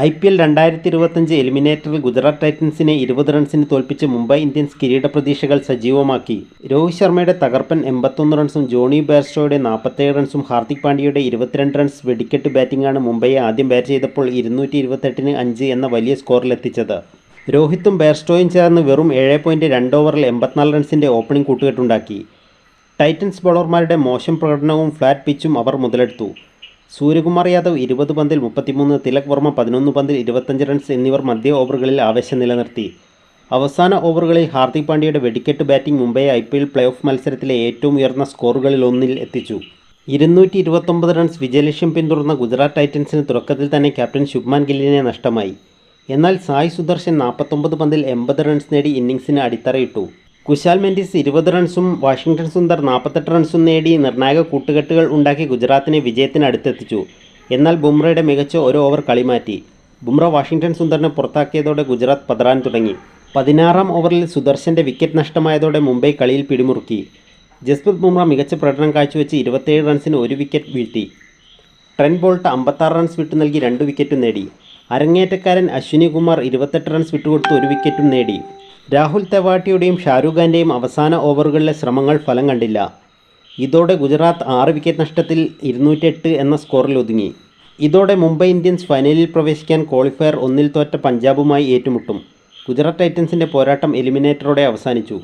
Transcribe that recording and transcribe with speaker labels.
Speaker 1: I P L രണ്ടായിരത്തി ഇരുപത്തഞ്ച് എലിമിനേറ്ററിൽ ഗുജറാത്ത് ടൈറ്റൻസിനെ ഇരുപത് റൺസിന് തോൽപ്പിച്ച് മുംബൈ ഇന്ത്യൻസ് കിരീട പ്രതീക്ഷകൾ സജീവമാക്കി. രോഹിത് ശർമ്മയുടെ തകർപ്പൻ എൺപത്തൊന്ന് റൺസും ജോണി ബേർസ്റ്റോയുടെ നാൽപ്പത്തേഴ് റൺസും ഹാർദിക് പാണ്ഡ്യയുടെ ഇരുപത്തിരണ്ട് റൺസ് വെടിക്കെട്ട് ബാറ്റിംഗാണ് മുംബൈയെ ആദ്യം ബാറ്റ് ചെയ്തപ്പോൾ ഇരുന്നൂറ്റി ഇരുപത്തെട്ടിന് അഞ്ച് എന്ന വലിയ സ്കോറിലെത്തിച്ചത് രോഹിത്തും ബേർസ്റ്റോയും ചേർന്ന് വെറും ഏഴ് പോയിന്റ് രണ്ട് ഓവറിൽ എൺപത്തിനാല് റൺസിന്റെ ഓപ്പണിംഗ് കൂട്ടുകെട്ടുണ്ടാക്കി. ടൈറ്റൻസ് ബോളർമാരുടെ മോശം പ്രകടനവും ഫ്ലാറ്റ് പിച്ചും അവർ മുതലെടുത്തു. സൂര്യകുമാർ യാദവ് ഇരുപത് പന്തിൽ മുപ്പത്തിമൂന്ന് തിലക് വർമ്മ പതിനൊന്ന് പന്തിൽ ഇരുപത്തഞ്ച് റൺസ് എന്നിവർ മധ്യ ഓവറുകളിൽ ആവേശം നിലനിർത്തി. അവസാന ഓവറുകളിൽ ഹാർദിക് പാണ്ഡ്യയുടെ വെടിക്കെട്ട് batting Mumbai I P L മത്സരത്തിലെ ഏറ്റവും ഉയർന്ന സ്കോറുകളിൽ ഒന്നിൽ എത്തിച്ചു. ഇരുന്നൂറ്റി ഇരുപത്തൊമ്പത് റൺസ് വിജയലക്ഷ്യം പിന്തുടർന്ന ഗുജറാത്ത് ടൈറ്റൻസിന് തുടക്കത്തിൽ തന്നെ ക്യാപ്റ്റൻ ശുഭ്മാൻ ഗില്ലിനെ നഷ്ടമായി. എന്നാൽ സായ് സുദർശൻ നാൽപ്പത്തൊമ്പത് പന്തിൽ എൺപത് റൺസ് നേടി ഇന്നിംഗ്സിന് അടിത്തറയിട്ടു. കുശാൽ മെൻഡിസ് ഇരുപത് റൺസും വാഷിംഗ്ടൺ സുന്ദർ നാൽപ്പത്തെട്ട് റൺസും നേടി നിർണായക കൂട്ടുകെട്ടുകൾ ഉണ്ടാക്കി ഗുജറാത്തിനെ വിജയത്തിന് അടുത്തെത്തിച്ചു എന്നാൽ ബുംറയുടെ മികച്ച ഒരു ഓവർ കളി മാറ്റി ബുംറ വാഷിംഗ്ടൺ സുന്ദറിനെ പുറത്താക്കിയതോടെ ഗുജറാത്ത് പതറാൻ തുടങ്ങി. പതിനാറാം ഓവറിൽ സുദർശന്റെ വിക്കറ്റ് നഷ്ടമായതോടെ മുംബൈ കളിയിൽ പിടിമുറുക്കി. ജസ്പ്രീത് ബുംറ മികച്ച പ്രകടനം കാഴ്ചവെച്ച് ഇരുപത്തേഴ് റൺസിന് ഒരു വിക്കറ്റ് വീഴ്ത്തി. ട്രെൻ ബോൾട്ട് അമ്പത്താറ് റൺസ് വിട്ടു നൽകി രണ്ട് വിക്കറ്റും നേടി. അരങ്ങേറ്റക്കാരൻ അശ്വിനി കുമാർ ഇരുപത്തെട്ട് റൺസ് വിട്ടുകൊടുത്ത് ഒരു വിക്കറ്റും നേടി. രാഹുൽ തെവാട്ടിയുടെയും ഷാരൂഖ് ഖാന്റെയും അവസാന ഓവറുകളിലെ ശ്രമങ്ങൾ ഫലം കണ്ടില്ല. ഇതോടെ ഗുജറാത്ത് ആറ് വിക്കറ്റ് നഷ്ടത്തിൽ ഇരുന്നൂറ്റെട്ട് എന്ന സ്കോറിൽ ഒതുങ്ങി. ഇതോടെ മുംബൈ ഇന്ത്യൻസ് ഫൈനലിൽ പ്രവേശിക്കാൻ ക്വാളിഫയർ ഒന്നിൽ തോറ്റ പഞ്ചാബുമായി ഏറ്റുമുട്ടും. ഗുജറാത്ത് ടൈറ്റൻസിന്റെ പോരാട്ടം എലിമിനേറ്ററോടെ അവസാനിച്ചു.